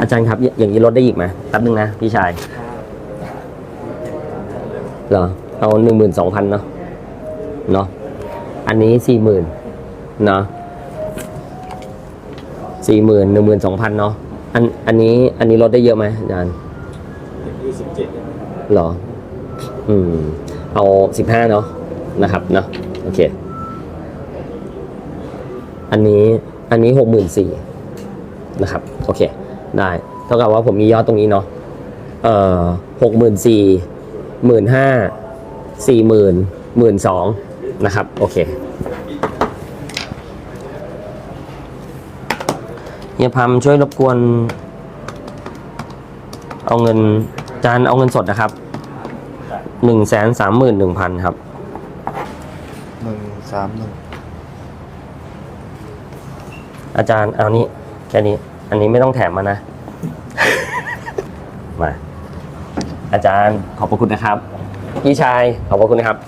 อาจารย์ครับ อย่างนี้ลดได้อีกไหมแป๊บนึงนะ พี่ชาย เหรอ เอาหนึ่งหมื่นสองพันเนาะ เนาะ อันนี้สี่หมื่นเนาะสี่หมื่นหนึ่งหมื่นสองพันเนาะ อัน อันนี้ อันนี้ลดได้เยอะไหมอาจารย์ยี่สิบเจ็ดเหรอ อืม เอาสิบห้าเนาะ นะครับ เนาะ โอเค อันนี้ อันนี้หกหมื่นสี่นะครับ โอเค ได้เท่ากับว่าผมมียอดตรงนี้เนาะเอ่อหกหมื่นสี่หมื่นห้าสี่หมื่นหมื่นสองนะครับโอเคเฮียพัมช่วยรบกวน เอาเงินจานเอาเงินสดนะครับหนึ่งแสนสามหมื่นหนึ่งพันครับหนึ่งสามหนึ่งอาจารย์เอานี้แค่นี้ อันนี้ไม่ต้องแถมมานะ มา อาจารย์ขอบพระคุณนะครับ พี่ชายขอบพระคุณนะครับ